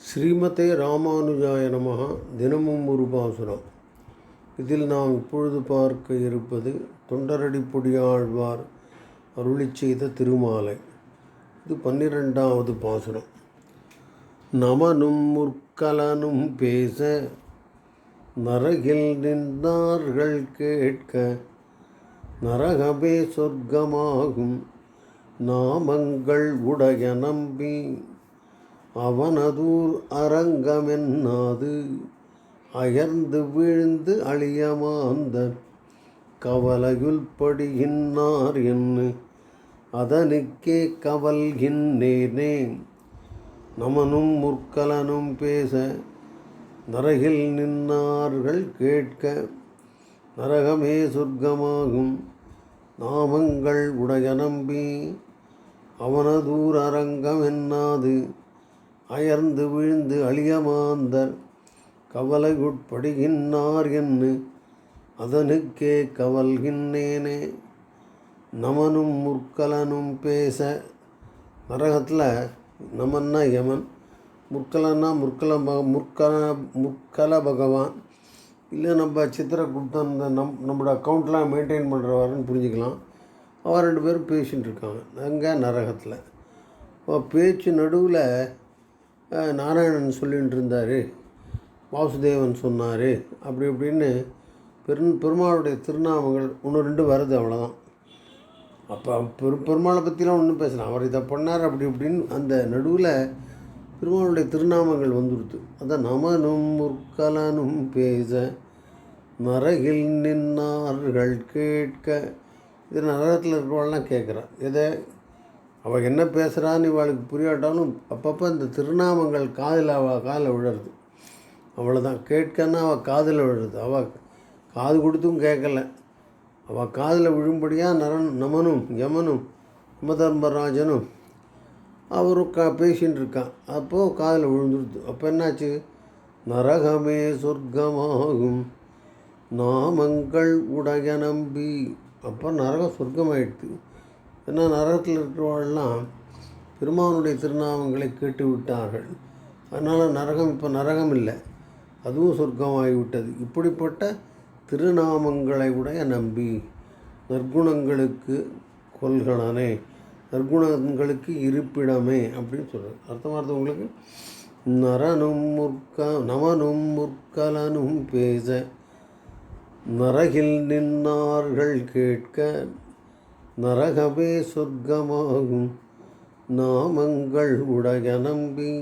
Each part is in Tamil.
ஸ்ரீமதே ராமானுஜாய நமக. தினமும் ஒரு பாசுரம். இதில் நாம் இப்பொழுது பார்க்க இருப்பது தொண்டரடிப்பொடியாழ்வார் அருளி செய்த திருமாலை. இது பன்னிரெண்டாவது பாசுரம். நமனும் முற்கலனும் பேச நரகில் நின்றார்கள் கேட்க நரகமே சொர்க்கமாகும். நாமங்கள் உடைய நம்பி அவனதூர் அரங்கமென்னாது. அயர்ந்து விழுந்து அழியமாந்த கவலையுள் படுகின்றார் என்று அதனுக்கே கவல்கின்றேனே நமனும் முற்கலனும் பேச நரகில் நின்னார்கள் கேட்க நரகமே சொர்க்கமாகும். நாமங்கள் உடைய நம்பி அவனதூர் அரங்கம் என்னாது அயர்ந்து விழுந்து அழியமாந்தர் கவலையுட்படுகின்றார் என்று அதனுக்கே கவல்கின்றேனே. நமனும் முற்கலனும் பேச நரகத்தில் நமன்னா யமன் முற்கலன்னா முற்கல ப முற்கல முற்கல பகவான். இல்லை நம்ம சித்திரகுப்தன் இந்த நம் நம்மளோட அக்கௌண்ட்லாம் மெயின்டைன் பண்ணுறவாருன்னு புரிஞ்சுக்கலாம். அவர் ரெண்டு பேரும் பேசின்னு இருக்காங்க. அங்கே நரகத்தில். இப்போ பேச்சு நடுவில் நாராயணன் சொல்லிகிட்டு இருந்தார் வாசுதேவன் சொன்னார். அப்படி இப்படின்னு பெரு பெருமாளுடைய திருநாமங்கள் ஒன்று ரெண்டு வருது அவ்வளோதான் அப்போ பெரு பெருமாளை பற்றிலாம் ஒன்றும் பேசலாம் அவர் இதை பண்ணார் அப்படி இப்படின்னு அந்த நடுவில் பெருமாளுடைய திருநாமங்கள் வந்துடுது அதான் நமனும் முற்கலனும் பேச நரகில் நின்னார்கள் கேட்க. இது நரகத்தில் இருக்கிறவள்லாம் கேட்குறான் இதை அவள் என்ன பேசுகிறான்னு இவளுக்கு புரியாட்டாலும் அப்பப்போ இந்த திருநாமங்கள் காதில் அவள் காதில் விழுறது. அவ்வளோதான் கேட்கன்னா அவள் காதில் விழுறது. அவள் காது கொடுத்தும் கேட்கல. அவள் காதில் விழும்படியாக நரன் நமனும் யமனும் யமதர்மராஜனும் அவரும் க பேசின்னு இருக்கான் அப்போது காதில் விழுந்துருது. அப்போ என்னாச்சு? நரகமே சொர்க்கமாகும். நாமங்கள் உடைய நம்பி. அப்போ நரகம் சொர்க்கமாயிடுது. ஏன்னா நரகத்தில் இருக்கிறவர்கள்லாம் பெருமானுடைய திருநாமங்களை கேட்டு விட்டார்கள் அதனால் நரகம் இப்போ நரகம் இல்லை. அதுவும் சொர்க்கமாகிவிட்டது. இப்படிப்பட்ட திருநாமங்களை உடைய நம்பி நற்குணங்களுக்கு கொள்கலனே நற்குணங்களுக்கு இருப்பிடமே அப்படின்னு சொல்கிறார் அர்த்தமாக உங்களுக்கு? நரனும் முற்க நமனும் முற்கலனும் பேச நரகில் நின்னார்கள் கேட்க நரகமே சொர்க்கமாகும். நாமங்கள் உடைய நம்பி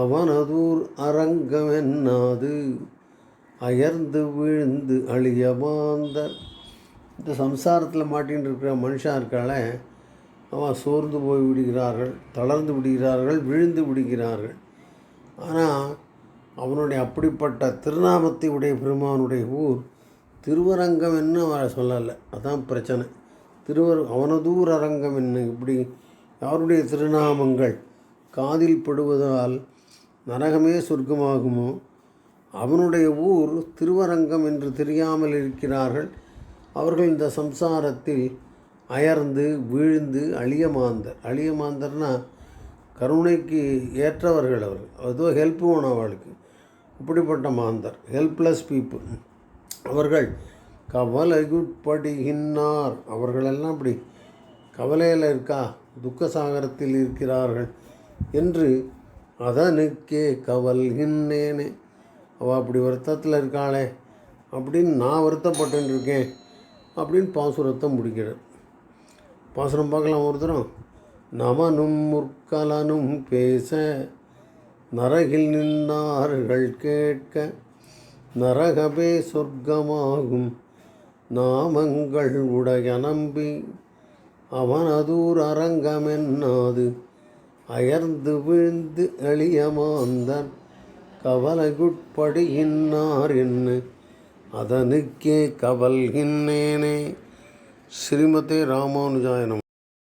அவனதூர் அரங்கமென்னாது அயர்ந்து விழுந்து அழியமாந்தர் இந்த சம்சாரத்தில் மாட்டின்னு இருக்கிற மனுஷா இருக்காளே அவன் சோர்ந்து போய் விடுகிறார்கள் தளர்ந்து விடுகிறார்கள் விழுந்து விடுகிறார்கள். ஆனால் அவனுடைய அப்படிப்பட்ட திருநாமத்தை உடைய பெருமானுடைய ஊர் திருவரங்கம் என்ன அவரை சொல்லலை. அதான் பிரச்சனை. திருவர் அவனதூர் அரங்கம் என்ன? இப்படி யாருடைய திருநாமங்கள் காதில் படுவதால் நரகமே சொர்க்கமாகுமோ? அவனுடைய ஊர் திருவரங்கம் என்று தெரியாமல் இருக்கிறார்கள். அவர்கள் இந்த சம்சாரத்தில் அயர்ந்து வீழ்ந்து அழியமாந்தர் அழியமாந்தர்னா கருணைக்கு ஏற்றவர்கள் அவர்கள் அதோ ஹெல்ப் வேணும் அவளுக்கு இப்படிப்பட்ட மாந்தர். ஹெல்ப்லெஸ் பீப்புள் அவர்கள் கவலையுட்படுகின்றார் அவர்களெல்லாம் அப்படி கவலையில் இருக்கா? துக்க சாகரத்தில் இருக்கிறார்கள் என்று அதனுக்கே கவல்கின்றேனே. அவள் அப்படி வருத்தத்தில் இருக்காளே அப்படின்னு நான் வருத்தப்பட்டு இருக்கேன் அப்படின்னு பாசுரத்தை முடிக்கிறார். பாசுரம் பார்க்கலாம் ஒருத்தரும். நமனும் முற்கலனும் பேச நரகில் நின்றார்கள் கேட்க நரகமே சொர்க்கமாகும். நாமங்கள் உடைய நம்பி அவனதூர் அரங்கமென்னாது. அயர்ந்து விழுந்து எளியமாந்தர் கவலைகுட்படுகின்றார் என்ன அதனுக்கே கவல்கின்றேனே ஸ்ரீமதே ராமானுஜாயனம்.